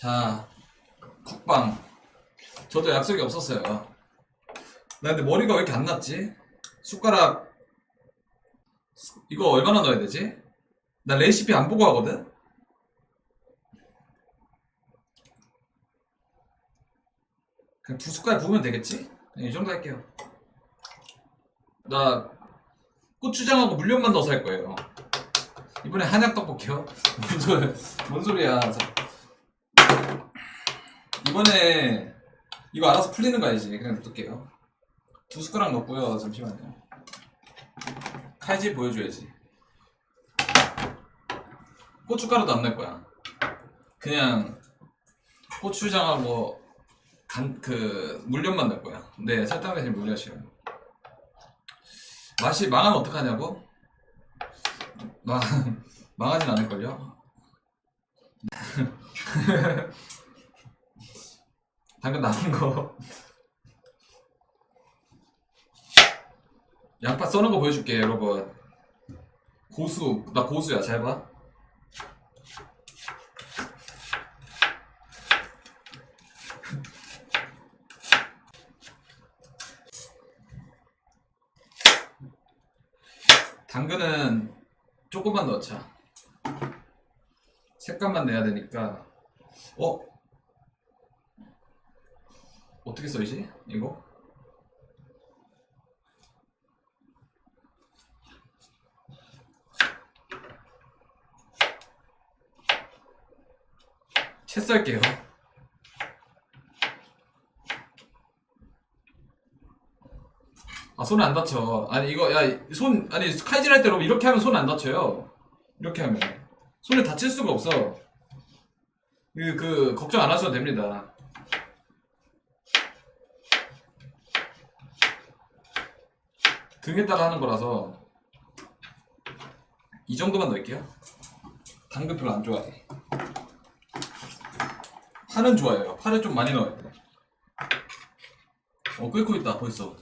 자, 국방. 저도 약속이 없었어요. 나 근데 머리가 왜 이렇게 안 났지? 숟가락, 수- 이거 얼마나 넣어야 되지? 나 레시피 안 보고 하거든? 그냥 두 숟가락 부으면 되겠지? 네, 이 정도 할게요. 나 고추장하고 물엿만 넣어서 할 거예요. 이번에 한약 떡볶이요? 뭔 소리야. 자, 이번에 이거 알아서 풀리는 거 알지? 그냥 놔둘게요. 두 숟가락 넣고요. 잠시만요. 칼질 보여줘야지. 고춧가루도 안 넣을 거야. 그냥 고추장하고 간, 그, 물엿만 넣을 거야. 네, 설탕 대신 물엿이요. 맛이 망하면 어떡하냐고? 망, 망하진 않을걸요? 당근 남은 거. 양파 써는 거 보여줄게, 여러분. 고수, 나 고수야, 잘 봐. 당근은 조금만 넣자. 색감만 내야 되니까. 어? 어떻게 써이지? 이거? 채 썰게요. 아, 손 안 다쳐. 아니, 이거, 야, 손, 아니, 칼질 할 때 여러분 이렇게 하면 손 안 다쳐요. 이렇게 하면. 손에 다칠 수가 없어. 그, 그, 걱정 안 하셔도 됩니다. 등에다가 하는 거라서. 이 정도만 넣을게요. 당근 별로 안 좋아해. 파는 좋아해요. 파를 좀 많이 넣어야 돼. 어, 끓고 있다, 벌써.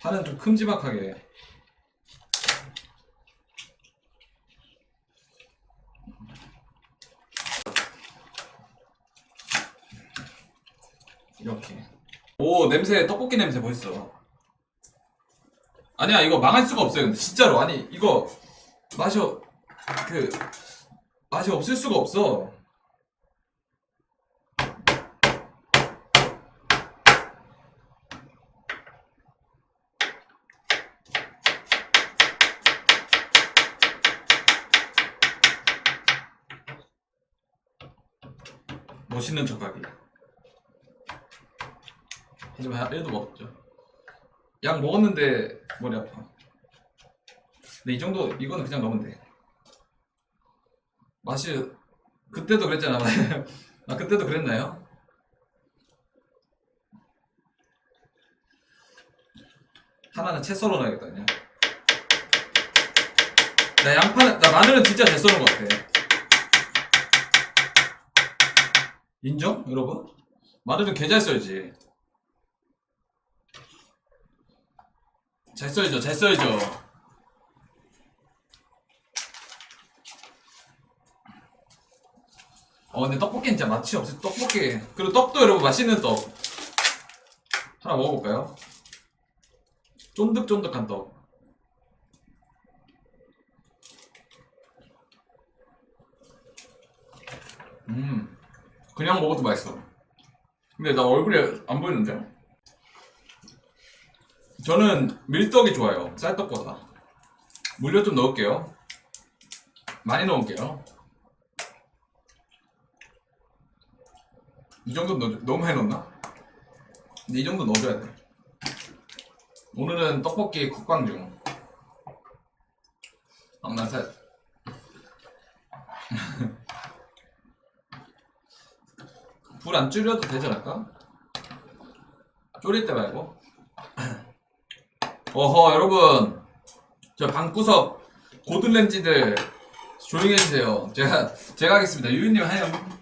파는 좀 큼지막하게. 이렇게. 오, 냄새, 떡볶이 냄새 벌써. 아니야, 이거 망할 수가 없어요. 근데 진짜로. 아니, 이거 맛이, 어- 그, 맛이 없을 수가 없어. 멋있는 척하기. 하지만 1도 먹었죠. 약 먹었는데 머리 아파. 근데 이 정도 이거는 그냥 넣으면 돼. 맛이 그때도 그랬잖아. 아 그때도 그랬나요? 하나는 채 썰어 놔야겠다 그냥. 나 양파는 나 마늘은 진짜 잘 썰은 것 같아. 인정? 여러분? 마늘은 개잘 썰지. 잘 썰죠, 잘 썰죠. 어, 근데 떡볶이는 진짜 맛이 없어. 떡볶이. 그리고 떡도 여러분 맛있는 떡. 하나 먹어볼까요? 쫀득쫀득한 떡. 음. 그냥 먹어도 맛있어. 근데 나 얼굴에 안 보이는데? 저는 밀떡이 좋아요. 쌀떡보다. 물엿 좀 넣을게요. 많이 넣을게요. 이 정도 넣 너무 많이 넣나? 근데 이 정도 넣어줘야 돼. 오늘은 떡볶이 국방 중. 엄나살. 불 안 줄여도 되지 않을까? 졸일 때 말고. 어허, 여러분. 저 방구석 고들렌지들 조용히 해주세요. 제가, 제가 하겠습니다. 유유님 하영.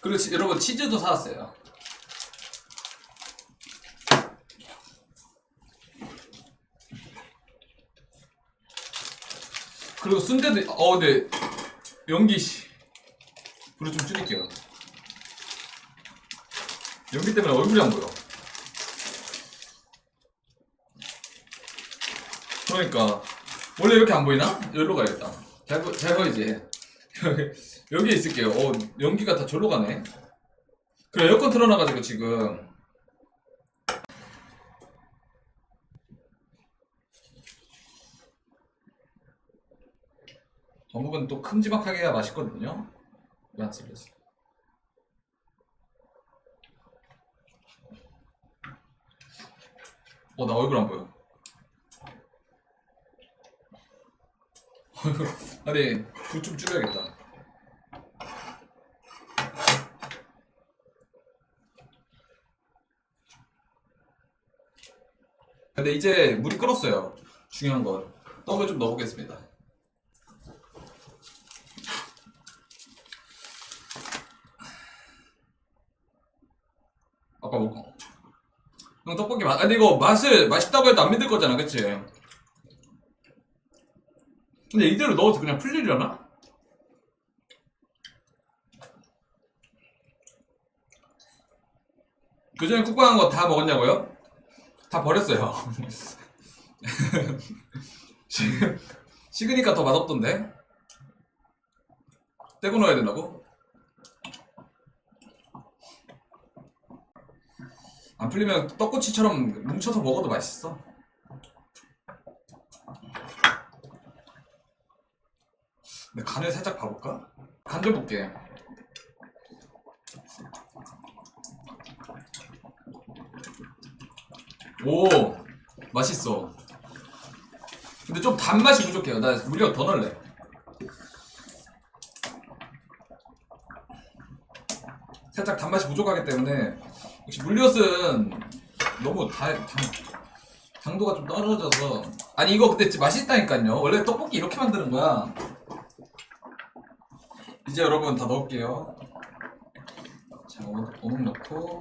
그리고 치- 여러분, 치즈도 사왔어요. 그리고 순대도, 어, 근데, 연기 씨. 불을 좀 줄일게요. 연기 때문에 얼굴이 안 보여. 그러니까 원래 이렇게 안 보이나? 여기로 가야겠다. 잘, 보, 잘 보이지? 여기 있을게요. 어, 연기가 다 절로 가네. 그래 에어컨 틀어놔가지고 지금 어묵은 또 큼지막하게 해야 맛있거든요. 왜 안 쓸렸어? 어, 나 얼굴 안 보여. 아니, 불좀 줄여야겠다. 근데 이제 물이 끓었어요. 중요한 건. 떡을 좀 넣어보겠습니다. 아빠 먹고. 형 떡볶이 맛, 아니 이거 맛을 맛있다고 해도 안 믿을 거잖아, 그치? 근데 이대로 넣어도 그냥 풀리려나? 그 전에 쿡방한 거 다 먹었냐고요? 다 버렸어요. 식으니까 더 맛없던데? 떼고 넣어야 된다고? 안 풀리면 떡꼬치처럼 뭉쳐서 먹어도 맛있어. 근데 간을 살짝 봐볼까? 간 좀 볼게. 오, 맛있어. 근데 좀 단맛이 부족해요. 나 물엿 더 넣을래. 살짝 단맛이 부족하기 때문에 역시 물엿은 너무 다, 당, 당도가 좀 떨어져서 아니 이거 근데 맛있다니까요 원래 떡볶이 이렇게 만드는 거야 이제 여러분 다 넣을게요 자 어묵 넣고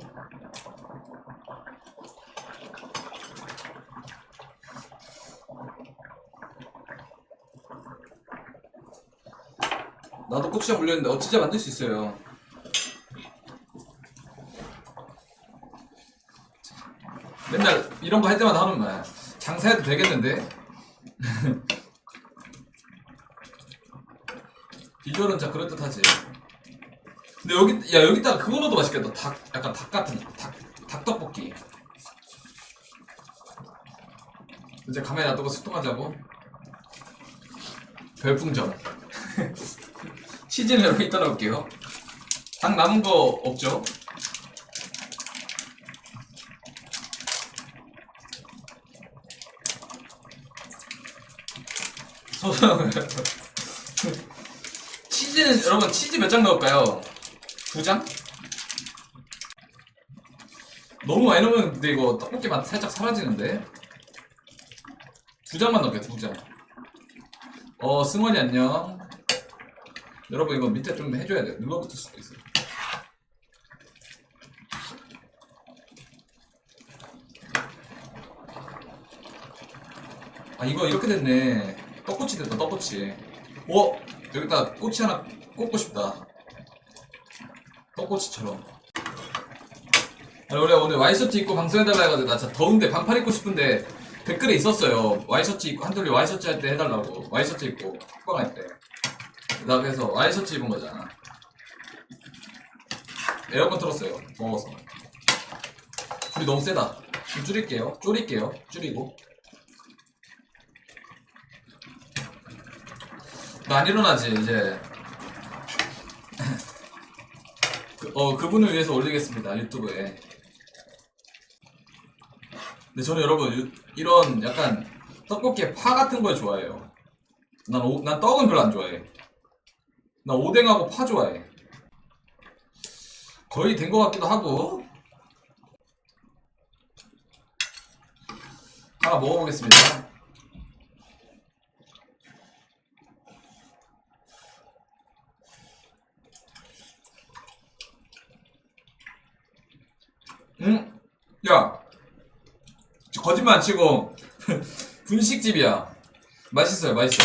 나도 고추장 물렸는데 어 진짜 만들 수 있어요 맨날 이런 거 할 때마다 하는 말. 장사해도 되겠는데? 비주얼은 진짜 그럴듯하지. 근데 여기, 야, 여기다가 그거 넣어도 맛있겠다. 닭, 약간 닭 같은, 닭, 닭떡볶이. 이제 가만히 놔두고 소통하자고. 별풍전. 치즈는 여기 있다 놓을게요. 닭 남은 거 없죠? 소금. 치즈는 여러분 치즈 몇 장 넣을까요? 두 장? 너무 많이 넣으면 근데 이거 떡볶이 맛 살짝 사라지는데 두 장만 넣을게요 두 장. 어 승원이 안녕. 여러분 이거 밑에 좀 해줘야 돼. 눌러붙을 수도 있어요. 아 이거 이렇게 됐네 떡꼬치 됐다 떡꼬치 어? 여기다 꼬치 하나 꽂고 싶다. 떡꼬치처럼. 아니 원래 오늘 와이셔츠 입고 방송해달라 해가지고 나 진짜 더운데 반팔 입고 싶은데 댓글에 있었어요. 와이셔츠 입고 한돌리 와이셔츠 할 때 해달라고. 와이셔츠 입고 톡방 할 때 나 그래서 와이셔츠 입은 거잖아. 에어컨 틀었어요. 먹어서. 불이 너무 세다. 좀 줄일게요. 줄일게요. 줄이고. 나 안 일어나지 이제 그, 어 그분을 위해서 올리겠습니다 유튜브에. 근데 저는 여러분 유- 이런 약간 떡볶이에 파 같은 걸 좋아해요. 난, 오, 난 떡은 별로 안 좋아해. 나 오뎅하고 파 좋아해. 거의 된 것 같기도 하고. 하나 먹어보겠습니다 응? 야, 저 거짓말 안 치고 분식집이야. 맛있어요, 맛있어.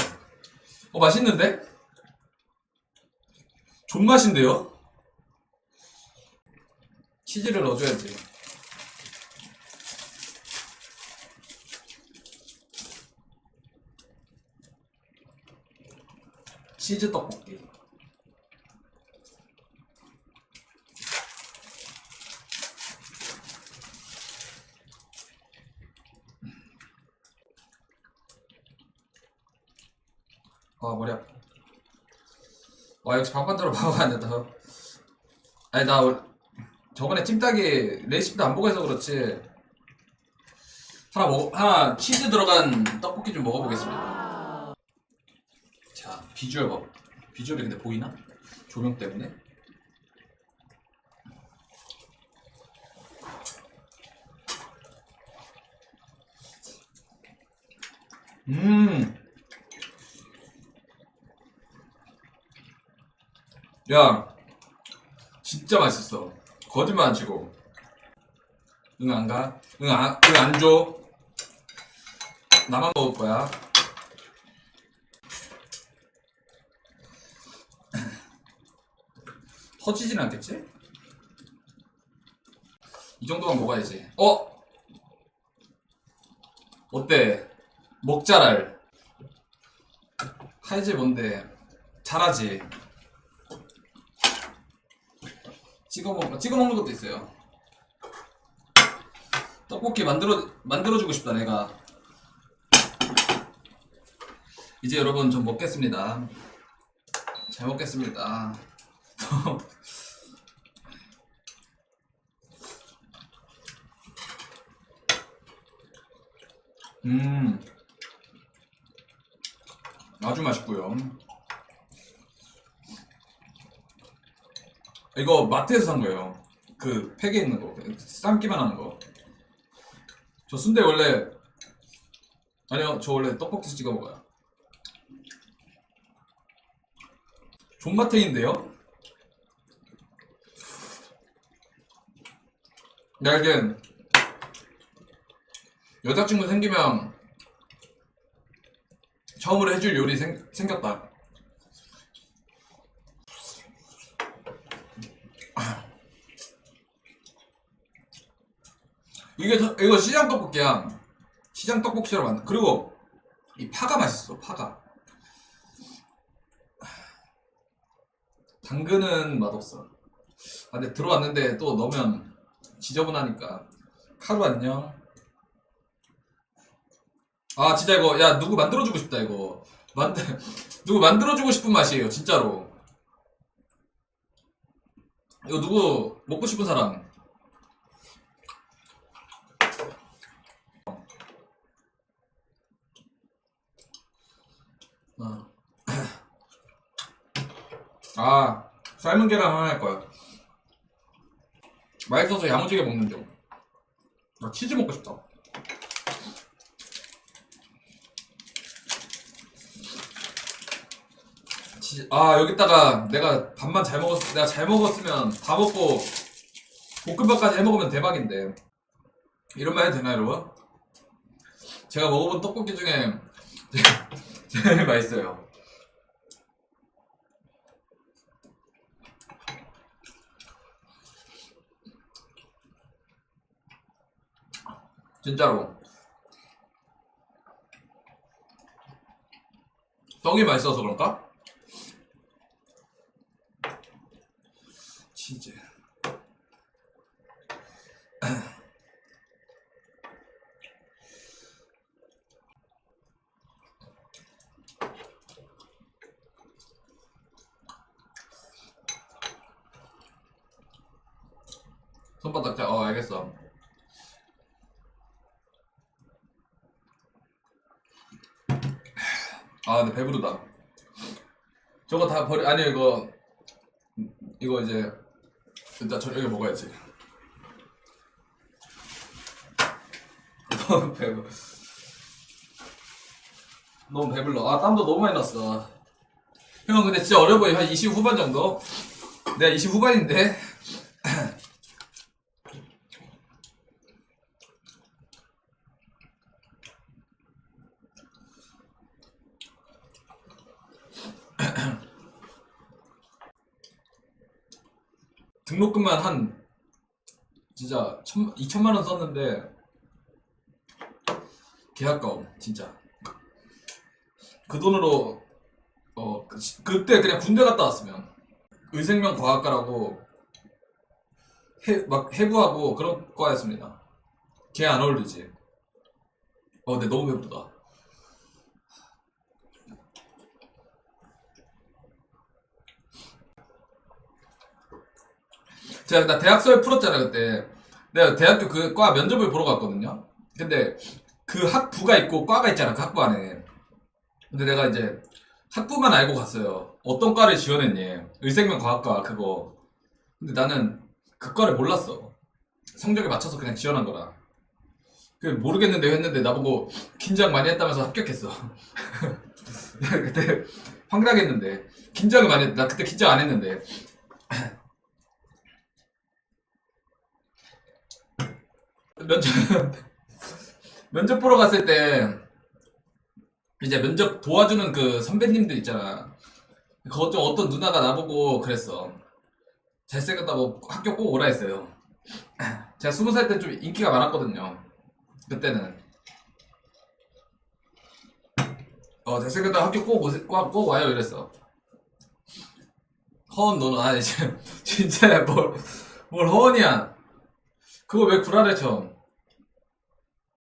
어, 맛있는데? 존맛인데요? 치즈를 넣어줘야지. 치즈 떡볶이. 아 머리 아파. 와 역시 밥반대로 봐봐 안 된다. 아니 나 원- 저번에 찜닭이 레시피도 안 보고 해서 그렇지. 하나 먹 하나 치즈 들어간 떡볶이 좀 먹어보겠습니다. 자 비주얼 봐. 비주얼이 근데 보이나? 조명 때문에. 음. 야, 진짜 맛있어. 거짓말 안 치고. 응, 안 가? 응, 안, 응, 안 줘. 나만 먹을 거야. 터지진 않겠지? 이 정도만 먹어야지. 어? 어때? 먹자랄. 칼질 뭔데? 잘하지? 찍어 먹 찍어 먹는 것도 있어요. 떡볶이 만들어 만들어 주고 싶다 내가. 이제 여러분 좀 먹겠습니다. 잘 먹겠습니다. 음, 아주 맛있고요. 이거 마트에서 산 거예요. 그 팩에 있는 거, 삶기만 하는 거. 저 순대 원래 아니요, 저 원래 떡볶이 찍어 먹어요. 존맛탱인데요? 야 이게 여자친구 생기면 처음으로 해줄 요리 생, 생겼다. 이게 저- 이거 시장 떡볶이야. 시장 떡볶이로 만든. 그리고 이 파가 맛있어. 파가. 당근은 맛없어. 아, 근데 들어왔는데 또 넣으면 지저분하니까. 카루 안녕. 아 진짜 이거 야 누구 만들어주고 싶다 이거. 만들 누구 만들어주고 싶은 맛이에요 진짜로. 이거 누구 먹고 싶은 사람. 어. 아, 삶은 계란 하나 할 거야. 맛있어서 야무지게 먹는 중. 나 치즈 먹고 싶다. 치즈, 아, 여기다가 내가 밥만 잘 먹었, 내가 잘 먹었으면 다 먹고 볶음밥까지 해 먹으면 대박인데. 이런 말 해도 되나요, 여러분? 제가 먹어본 떡볶이 중에 제일 맛있어요. 진짜로. 떡이 맛있어서 그런가? 치즈. 손바닥 자, 어, 알겠어. 아, 근데 배부르다. 저거 다 버리, 아니, 이거, 이거 이제, 일단 저녁에 먹어야지. 너무 배불러. 너무 배불러. 아, 땀도 너무 많이 났어. 형, 근데 진짜 어려 보여. 한 20 후반 정도? 내가 20 후반인데? 등록금만 한 진짜 천, 2천만 원 썼는데 개 아까워 진짜. 그 돈으로 어 그, 그때 그냥 군대 갔다 왔으면. 의생명 과학과라고 해, 막 해부하고 그런 과였습니다. 걔 안 어울리지. 어 근데 너무 배부르다 제가 나 대학 수업 풀었잖아 그때. 내가 대학교 그 과 면접을 보러 갔거든요. 근데 그 학부가 있고 과가 있잖아 그 학부 안에. 근데 내가 이제 학부만 알고 갔어요. 어떤 과를 지원했니? 의생명 과학과 그거. 근데 나는 그 과를 몰랐어. 성적에 맞춰서 그냥 지원한 거라. 그 모르겠는데 했는데 나보고 긴장 많이 했다면서 합격했어. 그때 황당했는데. 긴장을 많이 했, 나 그때 긴장 안 했는데 면접 면접 보러 갔을 때 이제 면접 도와주는 그 선배님들 있잖아. 그좀 어떤 누나가 나보고 그랬어. 잘생겼다고 학교 꼭 오라 했어요. 제가 스무 살 때 좀 인기가 많았거든요. 그때는. 어 잘생겼다 학교 꼭, 오세, 꼭, 꼭 와요 이랬어. 허언 너는 아 이제 진짜야 뭘, 뭘 허언이야. 그거 왜 구라를 쳐?